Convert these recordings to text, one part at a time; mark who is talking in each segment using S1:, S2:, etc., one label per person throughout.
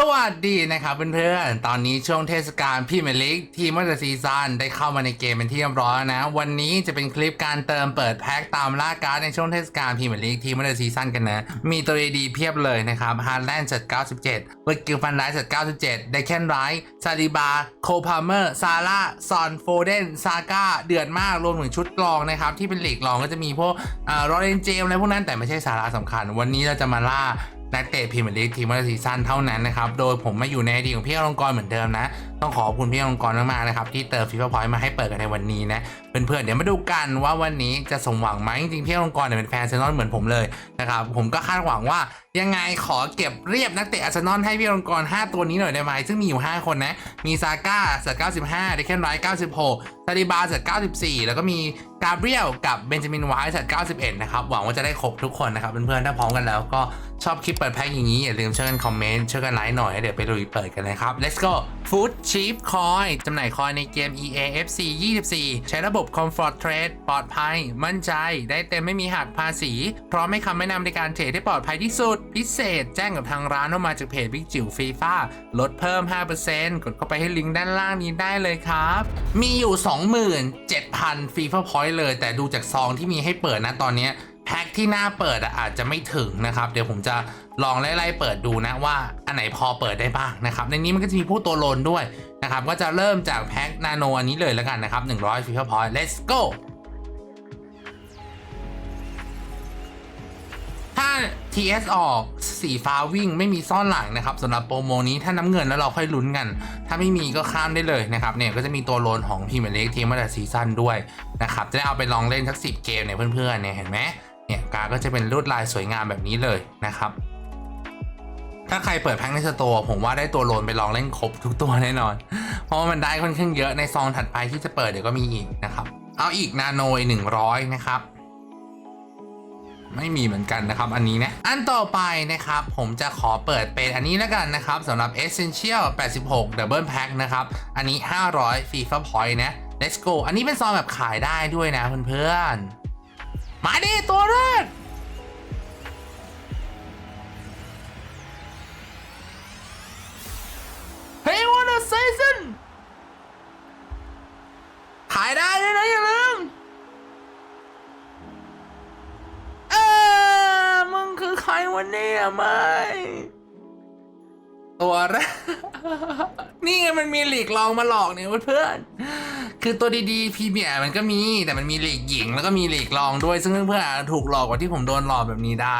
S1: สวัสดีนะครับเพื่อนๆ ตอนนี้ช่วงเทศกาลพรีเมียร์ลีกทีมวัตซีซันได้เข้ามาในเกมเป็นที่เรียบร้อยนะ วันนี้จะเป็นคลิปการเติมเปิดแพ็คตามล่าการ์ดในช่วงเทศกาลพรีเมียร์ลีกทีมวัตซีซันกันนะ มีตัวดีเพียบเลยนะครับฮาร์แลนด์จัด 97เวอร์กิลฟันไดจัด 97เดคแคนไรท์ซาดิบา โคพาเมอร์ ซาร่า ซอนโฟเดน ซาก้า เดือดมาก รวมถึงชุดรองนะครับที่เป็นหลีกรองก็จะมีพวกอ่อโรเลนเจมอะไรพวกนั้นแต่ไม่ใช่สาระสำคัญ วันนี้เราจะมาล่า นักเตะพรีเมียร์ลีกทีมวันซีซั่นเท่านั้นนะครับ โดยผมมาอยู่ในไอดีของพี่อลงกรเหมือนเดิมนะต้องขอบคุณพี่อลงกรมากๆนะครับที่เติมฟีฟ่าพอยต์มาให้เปิดกันในวันนี้นะเพื่อนๆเดี๋ยวมาดูกันว่าวันนี้จะสมหวังไหมจริงๆพี่อลงกรเนี่ยเป็นแฟนอาร์เซนอลเหมือนผมเลยนะครับผมก็คาดหวังว่ายังไงขอเก็บเรียบนักเตะอาร์เซนอลให้พี่อลงกร5 ตัวนี้หน่อยได้ไหมซึ่งมีอยู่ 5 คนนะมีซาก้าเซต95เดคแคนไรท์96ซาดิบาเซต94 แล้วก็มีกาเบรียลกับเบนจามินไวท์เซต91นะครับหวังว่าจะได้ครบทุกคนนะครับเพื่อนๆถ้าพร้อมกันแล้วก็ชอบคลิปเปิดแพ็คอย่างนี้อย่าลืมช่วยกันคอมเมนต์ช่วยกันไลค์หน่อยเดี๋ยวไปลุยเปิดกันนะครับ let's go Food Cheap Coin จำหน่ายคอยในเกม EA FC 24 ใช้ระบบ Comfort Trade ปลอดภัย มั่นใจ ได้เต็มไม่มีหักภาษี พร้อมให้คำแนะนำในการเทรดที่ปลอดภัยที่สุด พิเศษแจ้งกับทางร้านว่ามาจากเพจบิ๊กจิ๋วฟีฟ่าลดเพิ่ม 5%กดเข้าไปให้ลิงก์ด้านล่างนี้ได้เลยครับ มีอยู่ 27,000ฟีฟ่าพอยต์เลย แต่ดูจากซองที่มีให้เปิดนะตอนนี้ แพ็คที่หน้าเปิดอาจจะไม่ถึงนะครับ เดี๋ยวผมจะลองไล่ๆเปิดดูนะว่าอันไหนพอเปิดได้บ้างนะครับ ในนี้มันก็จะมีผู้ตัวโลนด้วยนะครับ ก็จะเริ่มจากแพ็คนาโนอันนี้เลยแล้วกันนะครับ 100ฟีฟ่าพอยต์ let's go ถ้า TS ออกสีฟ้าวิ่งไม่มีซ่อนหลังนะครับสำหรับโปรโมนี้ถ้าน้ำเงินแล้วเราค่อยลุ้นกัน ถ้าไม่มีก็ข้ามได้เลยนะครับเนี่ยก็จะมีตัวโลนของพีเมเล็กทีมมาแต่ซีซั่นด้วยนะครับจะได้เอาไปลองเล่นสักสิเกมเนี่ยเพื่อนๆเนี่ยเห็นไหม เนี่ยการดก็จะเป็นลวดลายสวยงามแบบนี้เลยนะครับ ถ้าใครเปิดแพ็คในสโตร์ผมว่าได้ตัวโลนไปลองเล่นครบทุกตัวแน่นอน เพราะว่ามันได้ค่อนข้างเยอะในซองถัดไปที่จะเปิดเดี๋ยวก็มีอีกนะครับ เอาอีกนาโนหนึ่งร้อยนะครับไม่มีเหมือนกันนะครับ อันนี้นะ อันต่อไปนะครับ ผมจะขอเปิดเป็นอันนี้แล้วกันนะครับสำหรับ Essential 86 Double Pack นะครับ อันนี้ 500 FIFA Point นะ Let's go อันนี้เป็นซองแบบขายได้ด้วยนะเพื่อนๆ มาดิตัวแรกเฮ้ย what a season ขายได้ด้วยนะอย่าลืมเออมึงคือใครวะเนี่ยไม่ตัวแรกนี่ไงมันมีหลีกลองมาหลอกเนี่ยเพื่อน คือตัวดีๆพีเมียมันก็มี แต่มันมีหลีกหญิงแล้วก็มีหลีกลองด้วย ซึ่งเพื่อนๆอาจจะถูกหลอกกว่าที่ผมโดนหลอกแบบนี้ได้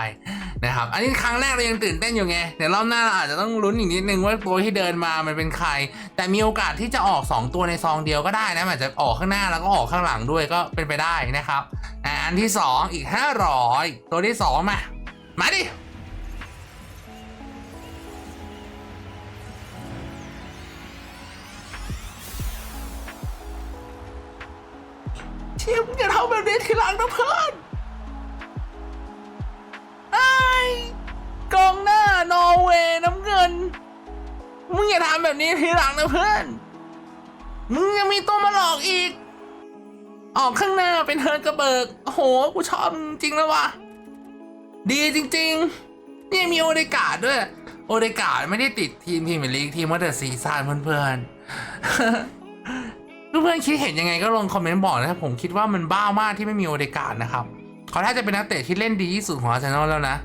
S1: นะครับ อันนี้ครั้งแรกเรายังตื่นเต้นอยู่ไง เดี๋ยวรอบหน้าเราอาจจะต้องลุ้นอีกนิดนึงว่าตัวที่เดินมามันเป็นใคร แต่มีโอกาสที่จะออก 2 ตัวในซองเดียวก็ได้นะอาจจะออกข้างหน้าแล้วก็ออกข้างหลังด้วยก็เป็นไปได้นะครับ อันที่ 2 อีก 500 ตัวที่ 2 มา มาดิ ชียมอย่าทำแบบนี้ทีหลังนะเพื่อนไอ้กองหน้านอร์เวย์น้ำเงิน มึงอย่าทำแบบนี้ทีหลังนะเพื่อน มึงยังมีตัวมาหลอกอีก ออกข้างหน้าเป็นเฮิร์กระเบิกโอ้โหกูชอบจริงแล้วว่ะดีจริง ๆ นี่มีโอเดกาด้วย โอเดกาดไม่ได้ติดทีมพรีเมียร์ลีกทีมว่าแต่ซีซ่านเพื่อนๆ เพื่อนๆคิดเห็นยังไงก็ลงคอมเมนต์บอกนะครับผมคิดว่ามันบ้ามากที่ไม่มีโอเดกาดนะครับเขาถ้าจะเป็นนักเตะที่เล่นดีที่สุดของอาร์เซนอลแล้วนะ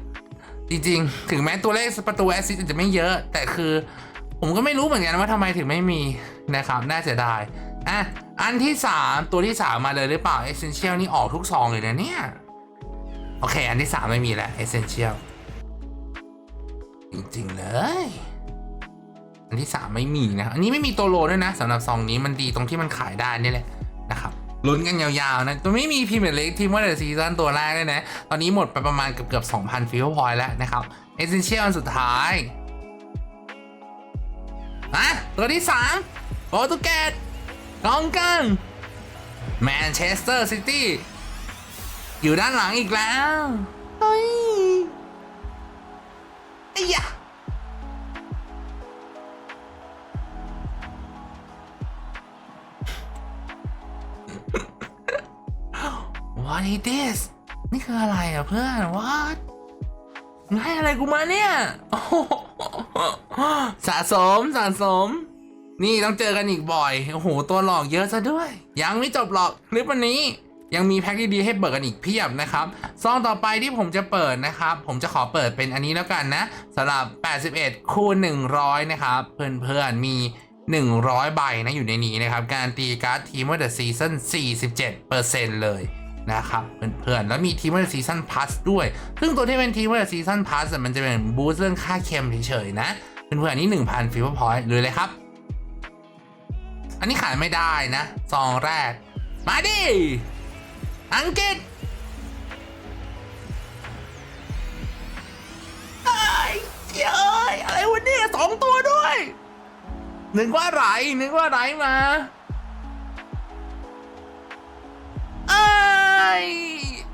S1: จริงๆ ถึงแม้ตัวเลขประตูแอสซิสต์จะไม่เยอะ แต่คือผมก็ไม่รู้เหมือนกันว่าทำไมถึงไม่มีนะครับน่าเสียดายอะอันที่ 3 ตัวที่ 3 มาเลยหรือเปล่า Essential นี่ออกทุกซองเลยนะเนี่ย โอเค อันที่ 3 ไม่มีแล้ว Essential จริง ๆ เลย อันที่ 3 ไม่มีนะ อันนี้ไม่มีตัวโลด้วยนะสำหรับซองนี้มันดีตรงที่มันขายได้นี่แหละนะครับลุ้นกันยาวๆนะตัวไม่มีพรีเมียร์ลีกทีมว่าเดอะซีซั่นตัวแรกเลยนะ ตอนนี้หมดไปประมาณเกือบเกือบ2,000ฟิลพอยต์แล้วนะครับ Essential อันสุดท้ายอะตัวที่3โปรตุเกสกองกลางแมนเชสเตอร์ซิตี้อยู่ด้านหลังอีกแล้ว เฮ้ยไอ้ยะ What is this นี่คืออะไรอะเพื่อน What มึงให้อะไรกูมาเนี่ย สะสมสะสม นี่ต้องเจอกันอีกบ่อย โอ้โห ตัวหลอกเยอะซะด้วย ยังไม่จบหรอกคลิปวันนี้ยังมีแพ็กดีๆให้เปิดกันอีกเพียบนะครับ ซองต่อไปที่ผมจะเปิดนะครับ ผมจะขอเปิดเป็นอันนี้แล้วกันนะสำหรับ 81 คูณ 100 นะครับ เพื่อนๆมี 100 ใบนะอยู่ในนี้นะครับ การตีการ์ดทีมเมอร์เดอะซีซั่น47%เลย นะครับเพื่อนๆแล้วมีทีมเมอร์ซีซั่นพ u สด้วย ซึ่งตัวที่เป็นทีมเมอร์ซีซั่นพ u สมันจะเป็นบูสต์เรื่องค่าเค็มเฉยๆนะ เพื่อนๆอันนี้ 1,000ฟิวพอยต์เลยเลยครับ อันนี้ขายไม่ได้นะซองแรก มาดิ อังกฤษเอ้ยเอ้ยอะไรวะเนี่ยสองตัวด้วย นึกว่าไรนึกว่าไรมา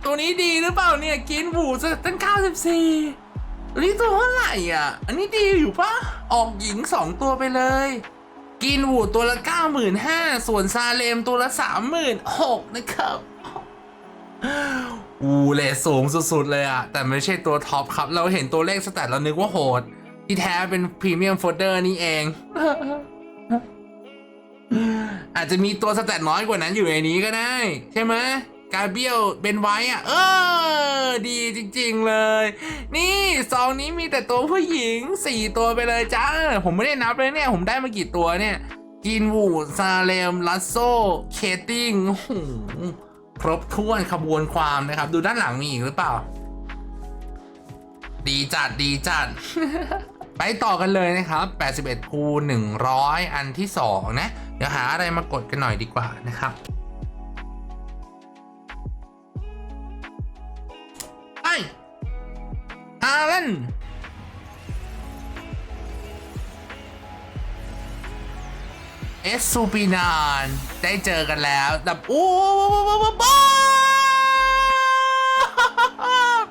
S1: ตัวนี้ดีหรือเปล่าเนี่ยกินบูซะตั้ง 94ตัวนี้ตัวเท่าไหร่อะ อันนี้ดีอยู่ปะออกหญิง 2 ตัวไปเลย กินวูตัวละ 95,000ส่วนซาเลมตัวละ 36,000นะครับอูเลสูงสุดๆเลยอะแต่ไม่ใช่ตัวท็อปครับ เราเห็นตัวเลขสแตทเรานึกว่าโหด ที่แท้เป็นพรีเมียมโฟลเดอร์นี่เอง อาจจะมีตัวสแตทน้อยกว่านั้นอยู่ในนี้ก็ได้ ใช่ไหม กาเบียลเป็นไว้อะเออ ดีจริง ๆเลย นี่ซองนี้มีแต่ตัวผู้หญิง4ตัวไปเลยจ้า ผมไม่ได้นับเลยเนี่ย ผมได้มากี่ตัวเนี่ยกินวูดซาเลมลัสโซ เคติงโอ้โหครบถ้วนขบวนความนะครับ ดูด้านหลังมีอีกหรือเปล่า ดีจัดดีจัด ไปต่อกันเลยนะครับ 81คูณ100 อันที่ 2 นะ เดี๋ยวหาอะไรมากดกันหน่อยดีกว่านะครับ ฮาลันเอสซูปินานได้เจอกันแล้วดับโอ้บ้า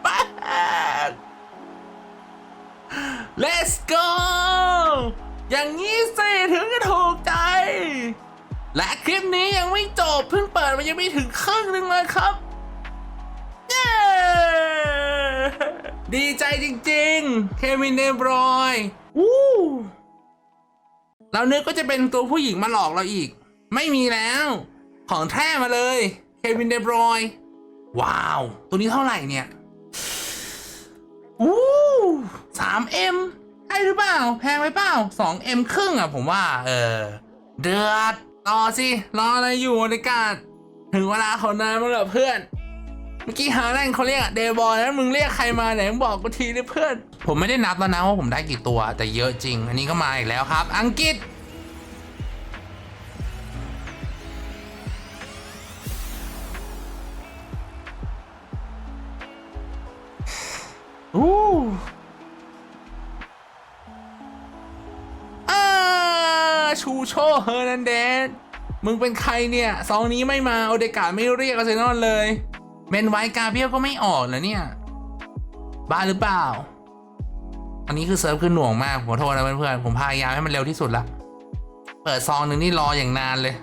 S1: แบก Let's go อย่างนี้สิถึงจะถูกใจ และคลิปนี้ยังไม่จบ เพิ่งเปิดมันยังไม่ถึงครึ่งหนึงเลยครับ ดีใจจริงๆ เควินเดบรอยวู้เรานึกก็จะเป็นตัวผู้หญิงมาหลอกเราอีก ไม่มีแล้ว ของแท้มาเลย เควินเดบรอย ว้าว ตัวนี้เท่าไหร่เนี่ยอู้สามเอ็มใช่หรือเปล่า แพงไปเปล่าสองเอ็มครึ่งอะผมว่า เออ เดือดต่อสิ รออะไรอยู่ในกาศถึงเวลาของนายมั้งเหรอเพื่อน เมื่อกี้ฮาแลนด์เขาเรียกเดบอยแล้วมึงเรียกใครมาไหนมึงบอกกูทีดิเพื่อน ผมไม่ได้นับแล้วนะว่าผมได้กี่ตัว แต่เยอะจริง อันนี้ก็มาอีกแล้วครับ อังกฤษอู้อาชูโชเฮอร์นันเดสมึงเป็นใครเนี่ยซองนี้ไม่มาโอเดกาไม่เรียกอาร์เซนอลเลย เมนไวท์กาเบียลก็ไม่ออกแล้วเนี่ย บ้าหรือเปล่า อันนี้คือเซิร์ฟคือหน่วงมากผมขอโทษนะเพื่อนๆผมพยายามให้มันเร็วที่สุดละ เปิดซองหนึ่งนี่รออย่างนานเลย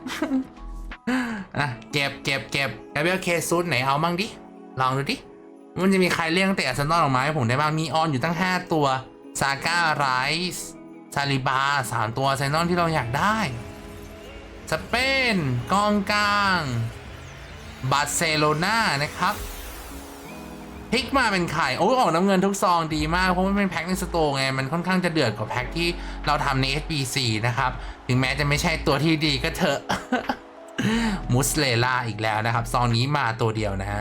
S1: อะเก็บเก็บเก็บกาเบียลเคซูดไหนเอามั่งดิ ลองดูดิ มันจะมีใครเรียงแต่อาร์เซนอลออกมาให้ผมได้บ้าง มีออนอยู่ตั้ง 5 ตัว ซาก้าไรส์ซาลิบาสามตัวอาร์เซนอลที่เราอยากได้ สเปนกองกลาง บาร์เซโลนานะครับพลิกมาเป็นไข่โอ้ยออกน้ำเงินทุกซองดีมาก เพราะมันเป็นแพ็คในสโตร์ไง มันค่อนข้างจะเดือดกว่าแพ็คที่เราทำใน SBC นะครับ ถึงแม้จะไม่ใช่ตัวที่ดีก็เถอะ มุสเลล่าอีกแล้วนะครับ ซองนี้มาตัวเดียวนะ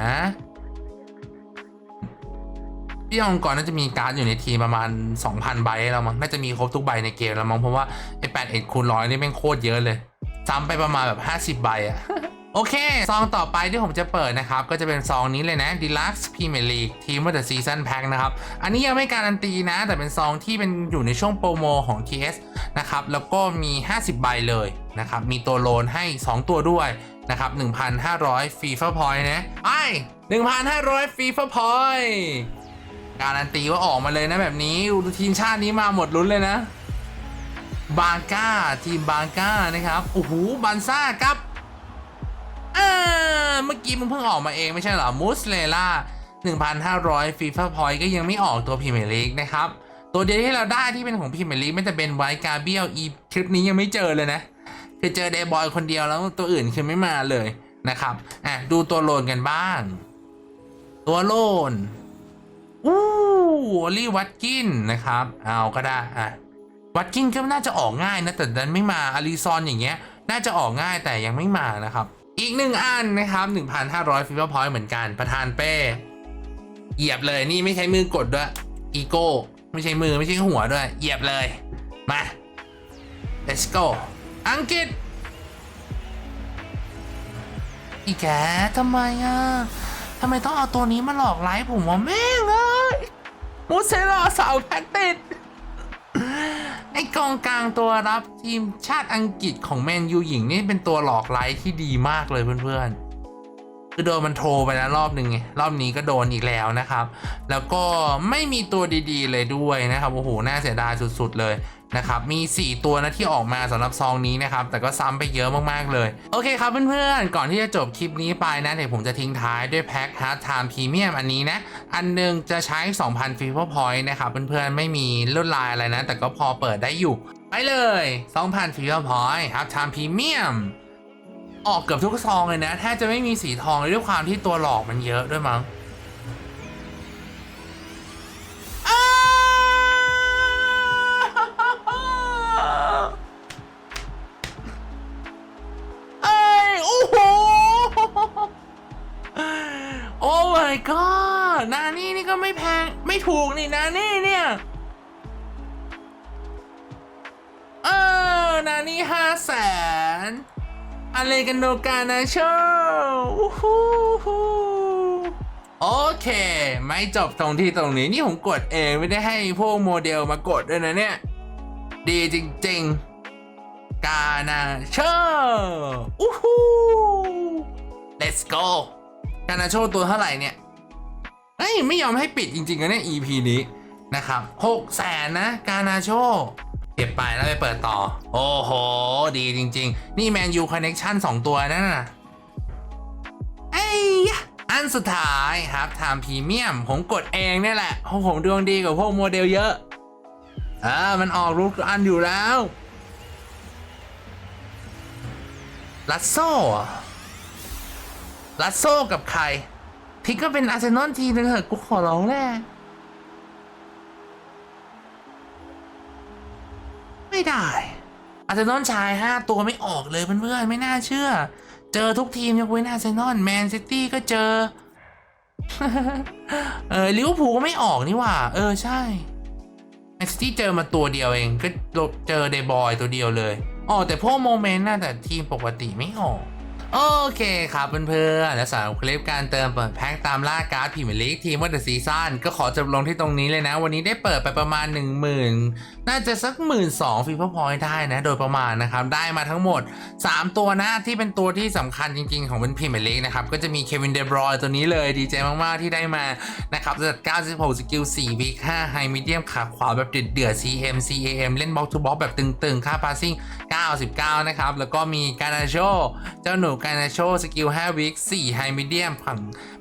S1: พี่องค์กรน่าจะมีการ์ดอยู่ในทีมประมาณ 2,000 ใบให้เรามั้งน่าจะมีครบทุกใบในเกมแล้วมั้งเพราะว่าไอ้8 1คูณร้อยนี่แม่งโคตรเยอะเลยซ้ำไปประมาณแบบ 50 ใบอะ โอเค ซองต่อไปที่ผมจะเปิดนะครับ ก็จะเป็นซองนี้เลยนะ Deluxe Premier League Team of the Season Pack นะครับ อันนี้ยังไม่การันตีนะ แต่เป็นซองที่เป็นอยู่ในช่วงโปรโมของ TS นะครับ แล้วก็มี 50 ใบเลยนะครับ มีตัวโลนให้ 2 ตัวด้วยนะครับ 1,500 FIFA Point นะไป1,500 FIFA Point การันตีว่าออกมาเลยนะแบบนี้ ทีมชาตินี้มาหมดลุ้นเลยนะ บาก้าทีมบาก้านะครับ โอ้โหบันซ่าครับ อ่าเมื่อกี้มึงเพิ่งออกมาเองไม่ใช่เหรอมุสเลล่า1,500ฟีฟ่าพอยต์ก็ยังไม่ออกตัวพรีเมียร์ลีกนะครับ ตัวเดียวที่เราได้ที่เป็นของพิมพ์ลีมันจะเป็นไวท์กาเบียลอีคลิปนี้ยังไม่เจอเลยนะคือเจอเดย์บอยคนเดียวแล้วตัวอื่นคือไม่มาเลยนะครับอะดูตัวโลนกันบ้าง ตัวโลนอู้อลี่วัตกินนะครับ เอาก็ได้อะวัตกินก็น่าจะออกง่ายนะแต่ดันไม่มาอาริซอนอย่างเงี้ย น่าจะออกง่ายแต่ยังไม่มานะครับ อีกหนึ่งอันนะครับ 1,500ฟิฟ v พอยต์เหมือนกันประธานเป้ เหยียบเลยนี่ไม่ใช้มือกดด้วยอีโก้ไม่ใช่มือไม่ใช่หัวด้วย เหยียบเลย มา let's go อังกฤษอีแกทำไมอะทำไมต้องเอาตัวนี้มาหลอกไลฟ์ผมวะแม่งเอ้ยมูเซลาสาวแท็กติด ไอกองกลางตัวรับทีมชาติอังกฤษของแมนยูหญิงนี่เป็นตัวหลอกไลท์ที่ดีมากเลยเพื่อนๆ คือโดนมันโทรไปแล้วรอบหนึ่งรอบนี้ก็โดนอีกแล้วนะครับ แล้วก็ไม่มีตัวดีๆเลยด้วยนะครับ โอ้โห น่าเสียดายสุดๆเลย นะครับมี 4 ตัวนะที่ออกมาสำหรับซองนี้นะครับแต่ก็ซ้ำไปเยอะมากๆเลย โอเคครับเพื่อนๆ ก่อนที่จะจบคลิปนี้ไปนะเดี๋ยวผมจะทิ้งท้ายด้วยแพ็ค Hard Time Premium อันนี้นะ อันหนึงจะใช้ 2,000 Fever Point นะครับเพื่อนๆ ไม่มีลวดลายอะไรนะ แต่ก็พอเปิดได้อยู่ ไปเลย 2,000 Fever Point Hard Time Premium ออกเกือบทุกซองเลยนะแทบจะไม่มีสีทองเลยด้วยความที่ตัวหลอกมันเยอะด้วยมั้ง แพงไม่ถูกนี่นานี่เนี่ยเออนานี่ห้าแสนอะไรกันโนกานะโชว์อู้หูหูโอเค ไม่จบตรงที่ตรงนี้ นี่ผมกดเองไม่ได้ให้พวกโมเดลมากดด้วยนะเนี่ย ดีจริงๆ กานาโชอู้หู let's go กานาโชตัวเท่าไหร่เนี่ย เฮ้ยไม่ยอมให้ปิดจริงๆนะเนี่ย EP นี้นะครับหกแสนนะกานาโชเก็บไปแล้วไปเปิดต่อ โอ้โห ดีจริง ๆ นี่แมนยูคอนเน็กชันสองตัวนั่นน่ะเอ้ยยะอันสุดท้ายครับไทม์พรีเมียม ผมกดเองเนี่ยแหละเพราะผมดวงดีกว่าพวกโมเดลเยอะอ่ามันออกรูปอันอยู่แล้วลัสโซ่ลัสโซ่กับใคร พี่ก็เป็นอาร์เซนอลทีนึงเหอะกูขอร้องแน่ไม่ได้อาร์เซนอลชาย5ตัวไม่ออกเลยเพื่อนๆไม่น่าเชื่อ เจอทุกทีมยกเว้นอาร์เซนอลแมนซิตี้ก็เจอ เออลิเวอร์พูลก็ไม่ออกนี่หว่า เออใช่แมนซิตี้เจอมาตัวเดียวเองก็เจอเดย์บอยตัวเดียวเลยอ๋อแต่พวกโมเมนต์น่ะแต่ทีมปกติไม่ออก โอเคครับเพื่อนๆ และสำหรับคลิปการเติมเปิดแพ็คตามล่าการ์ดพรีเมียร์ลีกทีมว่าเดอะซีซั่นก็ขอจบลงที่ตรงนี้เลยนะ วันนี้ได้เปิดไปประมาณ 1 0,000 น่าจะสัก 1 2ื่นสองฟีฟอร์พอยต์ได้นะ โดยประมาณนะครับ ได้มาทั้งหมด 3 ตัวนะ ที่เป็นตัวที่สำคัญจริงๆ ของเป็นพรีเมียร์ลีกนะครับ ก็จะมีเควินเดบรอยตัวนี้เลยดีใจมากๆ ที่ได้มานะครับจัด96สกิล4วิก5ไฮมีเดียมขาขวาแบบเดือดๆ CM CAM เล่นบล็อกทูบล็อกแบบตึงๆค่าพาสซิ่ง99 นะครับแล้วก็มีการาโชเจ้าหนูการนาโชสกิล5วิก4ไฮมีเดียมผัง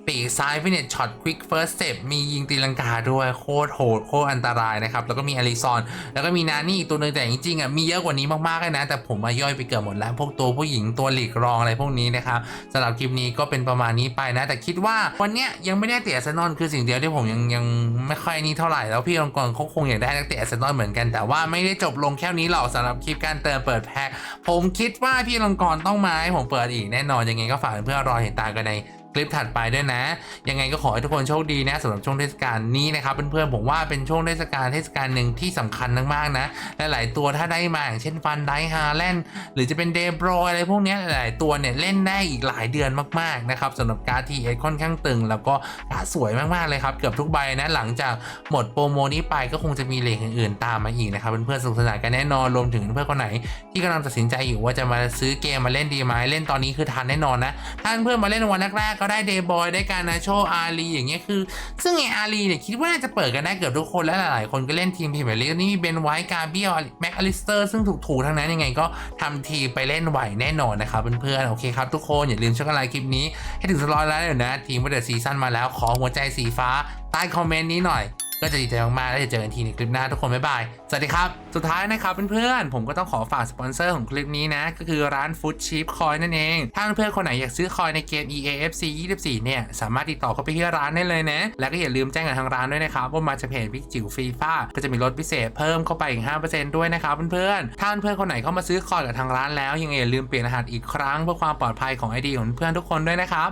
S1: ปีกซ้ายฟินเนตช็อตควิกเฟิร์สสเต็ปมียิงตีลังกาด้วยโคตรโหดโคตรอันตรายนะครับ แล้วก็มีอลิซอน แล้วก็มีนานี่อีกตัวหนึ่งแต่จริงๆอะมีเยอะกว่านี้มากๆเลยนะ แต่ผมมาย่อยไปเกือบหมดแล้ว พวกตัวผู้หญิงตัวหลีกรองอะไรพวกนี้นะครับสำหรับคลิปนี้ก็เป็นประมาณนี้ไปนะ แต่คิดว่าวันเนี้ยยังไม่ได้เตะอาร์เซนอลคือสิ่งเดียวที่ผมยังยังไม่ค่อยนี่เท่าไหร่แล้วพี่องกรเขาคงอยากได้นักเตะอาร์เซนอลเหมือนกัน แต่ว่าไม่ได้จบลงแค่นี้หรอกสำหรับคลิปการเติมเปิดแพ็คผมคิดว่าพี่องกรต้องมาให้ผมเปิดอีกแน่นอนยังไงก็ฝากเพื่อรอเห็นตากันใน คลิปถัดไปด้วยนะ ยังไงก็ขอให้ทุกคนโชคดีนะสำหรับช่วงเทศกาลนี้นะครับเพื่อนๆผมว่าเป็นช่วงเทศกาลเทศกาลหนึ่งที่สำคัญมากๆนะหลายๆตัวถ้าได้มาอย่างเช่นฟันไดฮาแลนด์หรือจะเป็นเดบรอยอะไรพวกนี้หลายๆตัวเนี่ยเล่นได้อีกหลายเดือนมากๆนะครับสำหรับการ์ดทีเอค่อนข้างตึง แล้วก็การ์ดสวยมากๆเลยครับเกือบทุกใบนะหลังจากหมดโปรโมนี้ไปก็คงจะมีเลขอื่นๆตามมาอีกนะครับเพื่อนๆสนุกสนานกันแน่นอนรวมถึงเพื่อนคนไหน ที่กำลังตัดสินใจอยู่ว่าจะมาซื้อเกมมาเล่นดีไหมเล่นตอนนี้คือทันแน่นอนนะถ้าเพื่อนมาเล่นวันแรกก็ได้เดย์บอยได้การนาโชอารีอย่างเงี้ยคือ ซึ่งไออารีเนี่ยคิดว่าน่าจะเปิดกันได้เกือบทุกคนและหลายๆคนก็เล่นทีมพรีเมียร์ลีกนี่มีเบนไวท์กาเบียลแม็กอลิสเตอร์ซึ่งถูกถูทั้งนั้นยังไงก็ทำทีไปเล่นไหวแน่นอนนะครับเพื่อนๆโอเคครับทุกคนอย่าลืมช่วยกันไลค์คลิปนี้ให้ถึงสร้อยแล้วเดี๋ยวนะทีมวันเดอะซีซั่นมาแล้วขอหัวใจสีฟ้าใต้คอมเมนต์นี้หน่อย ก็จะดีใจมากๆแล้วจะเจอกันทีในคลิปหน้าทุกคน บ๊ายบาย สวัสดีครับ สุดท้ายนะครับเพื่อนๆ ผมก็ต้องขอฝากสปอนเซอร์ของคลิปนี้นะ ก็คือร้าน Food Cheap Coin นั่นเอง ถ้าเพื่อนๆ คนไหนอยากซื้อคอยในเกม EAFC 24 เนี่ย สามารถติดต่อเข้าไปที่ร้านได้เลยนะ และก็อย่าลืมแจ้งกับทางร้านด้วยนะครับ ว่ามาจากเพจพิกจิ๋วฟรีฟ้าก็จะมีลดพิเศษเพิ่มเข้าไปอีก 5%ด้วยนะครับเพื่อนๆ ถ้าเพื่อนๆ คนไหนเข้ามาซื้อคอยกับทางร้านแล้วยังไงอย่าลืมเปลี่ยนรหัสอีกครั้งเพื่อความปลอดภัยของ ID ของเพื่อนทุกคนด้วยนะครับ